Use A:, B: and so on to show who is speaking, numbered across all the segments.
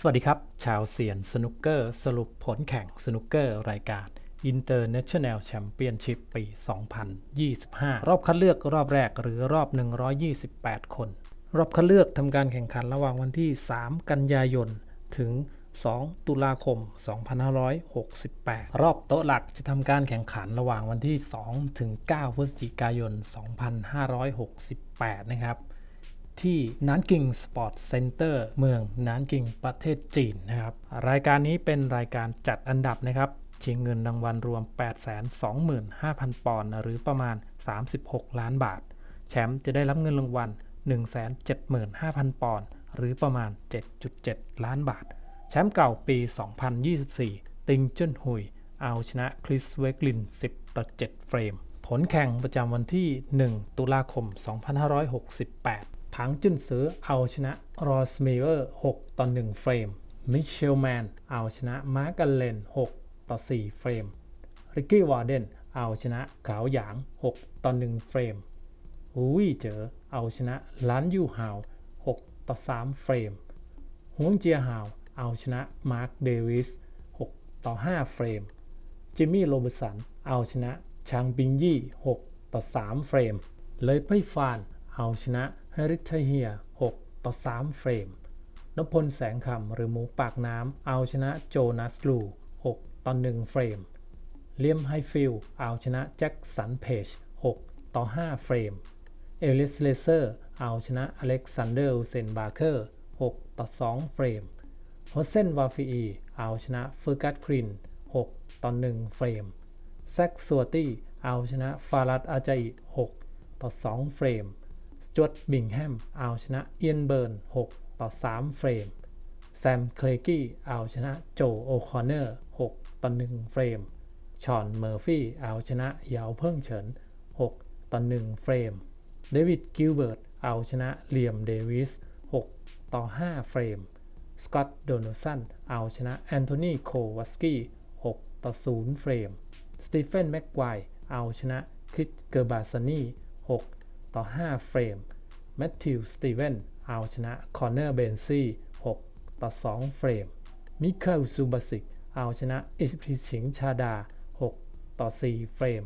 A: สวัสดีครับ ชาวเซียนสนุกเกอร์สรุปผลแข่งสนุกเกอร์รายการ International Championship ปี 2025 รอบคัดเลือกรอบแรกหรือรอบ 128 คน รอบคัดเลือกทำการแข่งขันระหว่างวันที่ 3 กันยายน ถึง 2 ตุลาคม 2568 รอบโต๊ะหลักจะทำการแข่งขันระหว่างวันที่ 2 ถึง 9 พฤศจิกายน 2568 นะครับ ที่นานกิงสปอร์ตเซ็นเตอร์เมืองนานกิงประเทศจีนนะครับ รายการนี้เป็นรายการจัดอันดับนะครับชิงเงินรางวัลรวม 825,000 ปอนด์หรือประมาณ 36 ล้านบาท แชมป์จะได้รับเงินรางวัล 175,000 ปอนด์หรือประมาณ 7.7 ล้านบาท แชมป์เก่าปี 2024 ติงเจิ้นหุย เอาชนะคริสเวกลิน 10 ต่อ 7 เฟรม ผลแข่งประจำวันที่ 1 ตุลาคม 2568 ผังจุนซื้อเอาชนะรอสเมเวอร์ 6 ต่อ 1 เฟรม มิเชลแมนเอาชนะมาร์กันเลน 6 ต่อ 4 เฟรม ริกกี้วอร์เดนเอาชนะขาวหยาง 6 ต่อ 1 เฟรมหูวี่เจอเอาชนะล้านยูฮาว 6 ต่อ 3 เฟรมฮวงเจียฮาวเอาชนะมาร์คเดวิส 6 ต่อ 5 เฟรม จิมมี่โรบิสันเอาชนะชางบิงยี่ 6 ต่อ 3 เฟรม เลยไพ่ฟาน เอาชนะเฮริทเฮีย 6 ต่อ 3 เฟรม นพพลแสงคำหรือหมูปากน้ำเอาชนะโจนัสลู 6 ต่อ 1 เฟรม เลียมไฮฟิลเอาชนะแจ็คสันเพจ 6 ต่อ 5 เฟรม เอลิสเลเซอร์เอาชนะอเล็กซานเดอร์เซนบาร์เคอร์ 6 ต่อ 2 เฟรมโฮเซนวาฟีอีเอาชนะเฟอร์กัสคริน 6 ต่อ 1 เฟรม แซกซัวตี้เอาชนะฟารัดอาจาย6ต่อ 2 เฟรม จวตบิงแฮมเอาชนะเอียนเบิร์น 6 ต่อ 3 เฟรม แซมเคลกี้เอาชนะโจโอคอนเนอร์ 6 ต่อ 1 เฟรม ชอนเมอร์ฟี่เอาชนะเยาเพิ่งเฉิน 6 ต่อ 1 เฟรม เดวิดกิลเบิร์ตเอาชนะเลียมเดวิส 6 ต่อ 5 เฟรม สกอตต์โดนัลสันเอาชนะแอนโทนีโควัสกี้ 6 ต่อ 0 เฟรม สตีเฟนแม็กไกวเอาชนะคริสเกอร์บาซานี6 ต่อ 5 เฟรมแมทธิวสตีเวนเอาชนะคอนเนอร์เบนซี่6ต่อ 2 เฟรมมิเคลซูบาสิกเอาชนะอิสพิชิงชาดา 6 ต่อ 4 เฟรม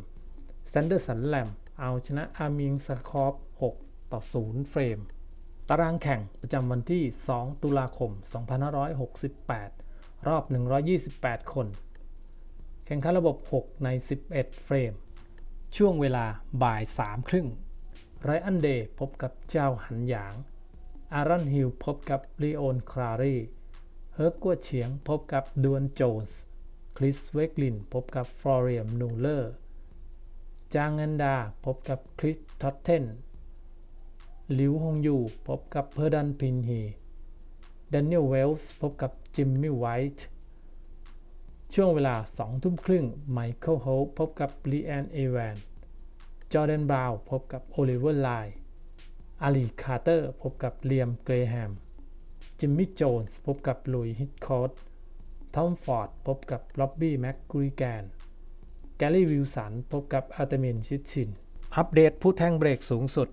A: แซนเดอร์สันแลมเอาชนะอามิงสคอฟ6 ต่อ 0 เฟรม ตารางแข่งประจำวันที่ 2 ตุลาคม 2568 รอบ 128 คน แข่งขันระบบ 6 ใน 11 เฟรม ช่วงเวลาบ่าย3ครึ่ง ไรอันเดย์พบกับเจ้าหันหยาง อารอนฮิลพบกับลีโอนคลารีเฮิร์กกัวเฉียงพบกับดวนโจนส์ คริสเวกลินพบกับฟลอเรียมนูเลอร์ จางเงินดาพบกับคริสท็อตเทนหลิวฮงยูพบกับเพอร์ดันพินฮีแดเนียลเวลส์พบกับจิมมี่ไวท์ช่วงเวลา2ทุ่มครึ่งไมเคิลโฮปพบกับลีแอนเอแวน จอร์แดนบราวน์พบกับโอลิเวอร์ไลน์อาลีคาร์เตอร์พบกับเลียมเกรแฮม จิมมี่โจนส์พบกับลุยฮิตคอร์ตทอมฟอร์ดพบกับล็อบบี้แม็กกุริแกน แกลลี่วิลสันพบกับอาร์เตมินชิดชิน อัปเดตผู้แทงเบรกสูงสุด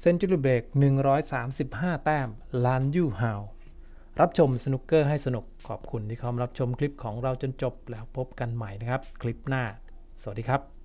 A: เซนจูรี่เบรก 135 แต้มลานยูฮาว รับชมสนุกเกอร์ให้สนุกขอบคุณที่เข้ามารับชมคลิปของเราจนจบแล้วพบกันใหม่นะครับ คลิปหน้า สวัสดีครับ